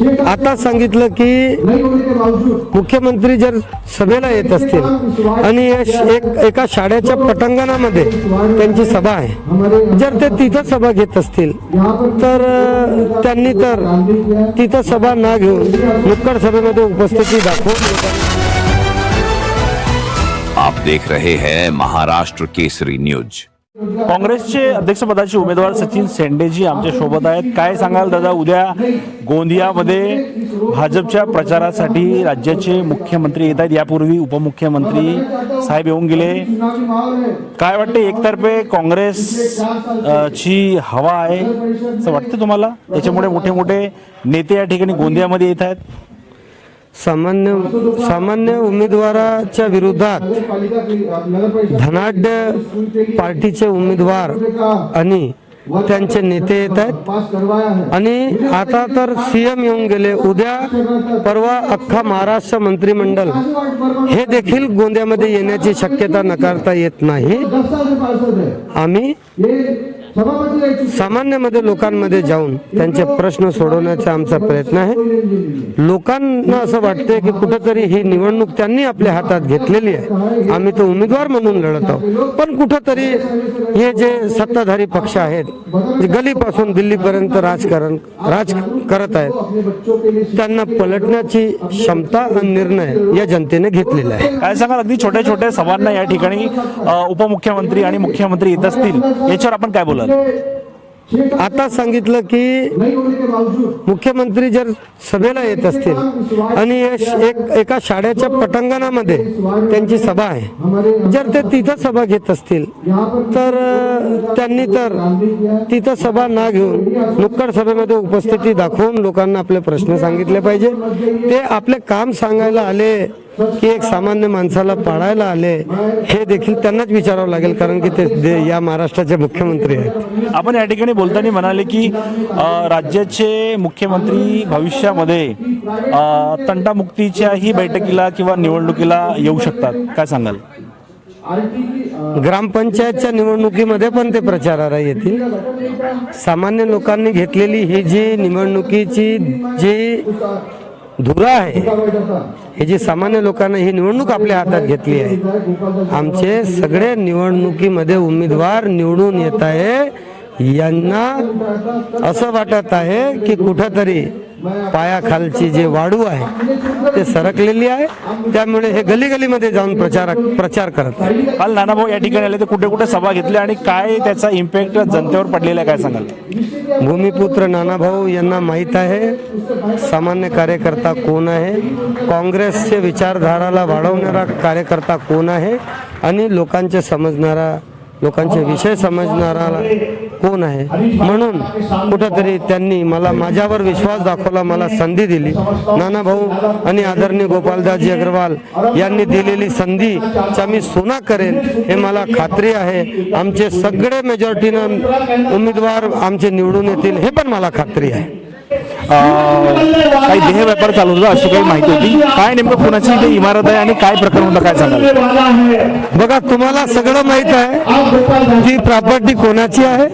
आता सांगितलं की मुख्यमंत्री जर सभेला येत असतील आणि या एक एका शाळेच्या पटांगणामध्ये त्यांची सभा आहे जर ते तिथं सभा घेत असतील तर त्यांनी तर तिथं सभा ना घेऊन नुक्कड सभेमध्ये उपस्थिती दाखवून आप देख रहे हैं महाराष्ट्र केसरी न्यूज। काँग्रेसचे अध्यक्षपदाचे उमेदवार सचिन सेंडेजी आमच्यासोबत आहेत. काय सांगाल दादा उद्या गोंदियामध्ये भाजपच्या प्रचारासाठी राज्याचे मुख्यमंत्री येत आहेत. यापूर्वी उपमुख्यमंत्री साहेब येऊन गेले. काय वाटते एकतर्फे काँग्रेस ची हवा आहे असं वाटतं तुम्हाला? त्याच्यामुळे मोठे मोठे नेते या ठिकाणी गोंदियामध्ये येत आहेत. सामान्य सामान्य उमेदवाराच्या विरोधात धनाढ्य पार्टीचे उमेदवार आणि त्यांचे नेते येत आहेत. आणि आता तर सीएम येऊन गेले. उद्या परवा अख्खा महाराष्ट्र मंत्रिमंडळ हे देखील गोंद्यामध्ये येण्याची शक्यता नकारता येत नाही. आम्ही सामान्यमध्ये लोकांमध्ये जाऊन त्यांचे प्रश्न सोडवण्याचा आमचा प्रयत्न आहे. लोकांना असं वाटतंय की कुठंतरी ही निवडणूक त्यांनी आपल्या हातात घेतलेली आहे. आम्ही तो उमेदवार म्हणून लढत आहोत. पण कुठंतरी हे जे सत्ताधारी पक्ष आहेत जे गलीपासून दिल्लीपर्यंत राजकारण राज करत आहेत त्यांना पलटण्याची क्षमता आणि निर्णय या जनतेने घेतलेला आहे. काय सांगाल? अगदी छोट्या छोट्या सभांना या ठिकाणी उपमुख्यमंत्री आणि मुख्यमंत्री येत असतील याच्यावर आपण काय बोलाल. आता सांगितलं की मुख्यमंत्री जर सभेला येत असतील आणि या एक एका शाळेच्या पटांगणामध्ये त्यांची सभा आहे जर ते तिथं सभा घेत असतील तर त्यांनी तर तिथं सभा ना घेऊन नुक्कड सभेमध्ये उपस्थिती दाखवून लोकांना आपले प्रश्न सांगितले पाहिजे. ते आपले काम सांगायला आले की एक सामान्य माणसाला पाळायला आले हे देखील त्यांनाच विचारावं लागेल कारण की ते या महाराष्ट्राचे मुख्यमंत्री आहेत. आपण या ठिकाणी बोलताना म्हणाले की राज्याचे मुख्यमंत्री भविष्यामध्ये अ, तंटामुक्तीच्याही बैठकीला किंवा निवडणुकीला येऊ शकतात. काय सांगाल? ग्रामपंचायतच्या निवडणुकीमध्ये पण ते प्रचाराला येतील. सामान्य लोकांनी घेतलेली ही जी निवडणुकीची जी धुरा आहे. हे जे सामान्य लोकांना ही निवडणूक आपल्या हातात घेतली आहे. आमचे सगळे निवडणुकीमध्ये उमेदवार निवडून येत आहे. यांना असं वाटत आहे की कुठंतरी पायाखालची जे वाढू आहे ते सरकलेली आहे. त्यामुळे हे गली गलीमध्ये जाऊन प्रचार प्रचार करत आहे काल नानाभाऊ या ठिकाणी आले तर कुठे कुठे सभा घेतल्या आणि काय त्याचा इम्पॅक्ट जनतेवर पडलेला आहे काय सांगाल? भूमिपुत्र नानाभाऊ यांना माहीत आहे सामान्य कार्यकर्ता कोण आहे काँग्रेसचे विचारधाराला वाढवणारा कार्यकर्ता कोण आहे आणि लोकांचे समजणारा लोकांचे विषय समजणारा कोण आहे? म्हणून कुठंतरी त्यांनी मला माझ्यावर विश्वास दाखवला मला संधी दिली. नाना भाऊ आणि आदरणीय गोपालदासजी अग्रवाल यांनी दिलेली संधीचा मी सोना करेन हे मला खात्री आहे. आमचे सगळे मेजॉरिटीनं उमेदवार आमचे निवडून येतील हे पण मला खात्री आहे. काही देह व्यापार चालू होता अशी काही माहिती होती. काय नेमकं कोणाची इथे इमारत आहे आणि काय प्रकरण होतं काय सांगाल? बघा तुम्हाला सगळं माहीत आहे ती प्रॉपर्टी कोणाची आहे?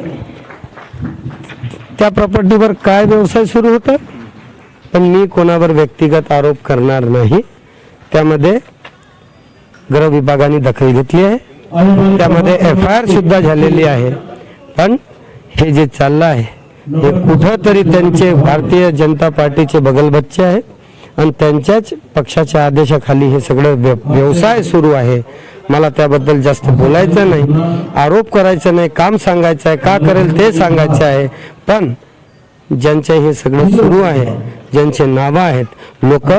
त्या प्रॉपर्टीवर काय व्यवसाय सुरू होता? पण मी कोणावर व्यक्तिगत आरोप करणार नाही. त्यामध्ये गृह विभागाने दखल घेतली आहे. त्यामध्ये एफ आय आर सुद्धा झालेली आहे. पण हे जे चाललं आहे हे कुठंतरी त्यांचे भारतीय जनता पार्टीचे बगलबच्चे आहेत आणि त्यांच्याच पक्षाच्या आदेशाखाली हे सगळं व्य- व्यवसाय सुरू आहे. मला त्याबद्दल जास्त बोलायचं नाही. आरोप करायचा नाही काम सांगायचं आहे का करेल ते सांगायचं आहे. पण ज्यांचे हे सगळं सुरू आहे ज्यांचे नावं आहेत लोक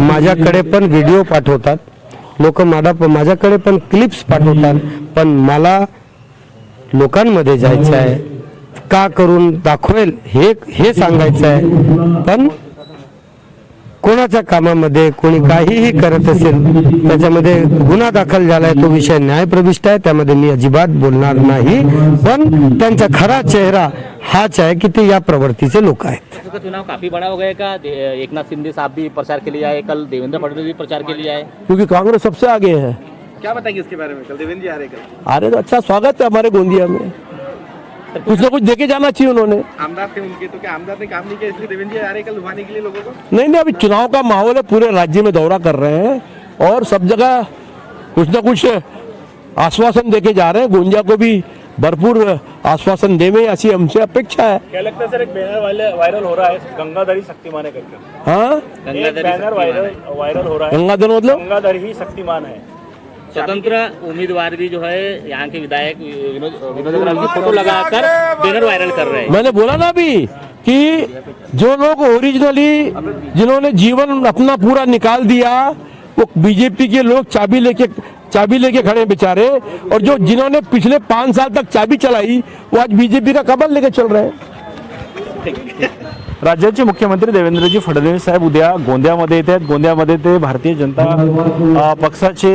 माझ्याकडे पण व्हिडिओ पाठवतात. लोक माझा माझ्याकडे पण क्लिप्स पाठवतात. पण मला लोकांमध्ये जायचं आहे. का करून दाखवेल हे हे सांगायचं आहे. पण कोणाच्या कामामध्ये कोणी काहीही करत असेल त्याच्यामध्ये गुन्हा दाखल झालाय तो विषय न्यायप्रविष्ट आहे त्यामध्ये मी अजिबात बोलणार नाही. पण त्यांचा खरा चेहरा हाच आहे की ते या प्रवृत्तीचे लोक आहेत. चुनाव काफी बड़ा हो गया का? दे- एक नाथ शिंदे साहब भी प्रचार के लिए आए कल देवेंद्र फडणवीस भी प्रचार के लिए आए क्योंकि कांग्रेस सबसे आगे है। क्या बताएंगे इसके बारे में? कल देवेंद्र जी आ रहे कल। अरे तो अच्छा स्वागत है हमारे गोंदिया में। कुछ ना कुछ देके जाना चाहिए उन्होंने। आमदार थे उनके तो क्या आमदार ने काम नहीं किया इसलिए देवेंद्र जी आ रहे कल लुभाने के लिए लोगों को? नहीं नहीं अभी चुनाव का माहौल है पूरे राज्य में दौरा कर रहे हैं और सब जगह कुछ ना कुछ आश्वासन देके जा रहे हैं। गुंजा को भी भरपूर आश्वासन देवे ऐसी हमसे अपेक्षा है। क्या लगता है सर एक बैनर वायरल हो रहा है गंगाधरी शक्तिमान है करके। हाँ? वायरल वायरल हो रहा है। गंगाधर मतलब? गंगाधर ही शक्तिमान है। स्वतंत्र उम्मीदवार भी जो है यहाँ के विधायक विनोद विनोद अग्रवाल की फ़ोटो लगाकर बैनर वायरल कर रहे हैं। मैंने बोला ना अभी कि जो लोग ओरिजिनली जिन्होंने जीवन अपना पूरा निकाल दिया वो बीजेपी के लोग चाबी लेके चाबी लेके खड़े बेचारे और जो जिन्होंने पिछले पाँच साल तक चाबी चलाई वो आज बीजेपी का कमल लेके चल रहे हैं। राज्याचे मुख्यमंत्री देवेंद्रजी फडणवीस साहेब उद्या गोंदियामध्ये येत आहेत. गोंदियामध्ये ते भारतीय जनता पक्षाचे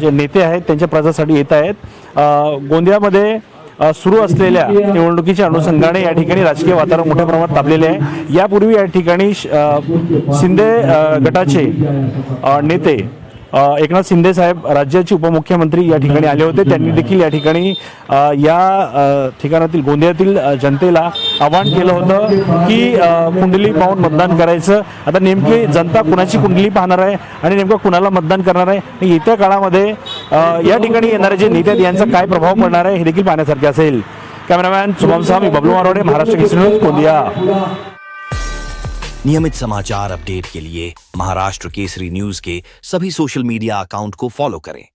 जे नेते आहेत त्यांच्या प्रचारासाठी येत आहेत. गोंदियामध्ये सुरू असलेल्या निवडणुकीच्या अनुषंगाने या ठिकाणी राजकीय वातावरण मोठ्या प्रमाणात तापलेले आहे. यापूर्वी या ठिकाणी श- शिंदे गटाचे नेते एकनाथ शिंदे साहेब राज्याचे उपमुख्यमंत्री या ठिकाणी आले होते. त्यांनी देखील या ठिकाणी या ठिकाणातील गोंदियातील जनतेला आवाहन केलं होतं की कुंडली पाहून मतदान करायचं. आता नेमकी जनता कुणाची कुंडली पाहणार आहे आणि नेमकं कुणाला मतदान करणार आहे? येत्या काळामध्ये या ठिकाणी येणारे जे नेते आहेत यांचा काय प्रभाव पडणार आहे हे देखील पाहण्यासारखे असेल. कॅमेरामॅन शुभम साह मी बबलू मारोडे महाराष्ट्र न्यूज गोंदिया. नियमित समाचार अपडेट के लिए महाराष्ट्र केसरी न्यूज के सभी सोशल मीडिया अकाउंट को फॉलो करें।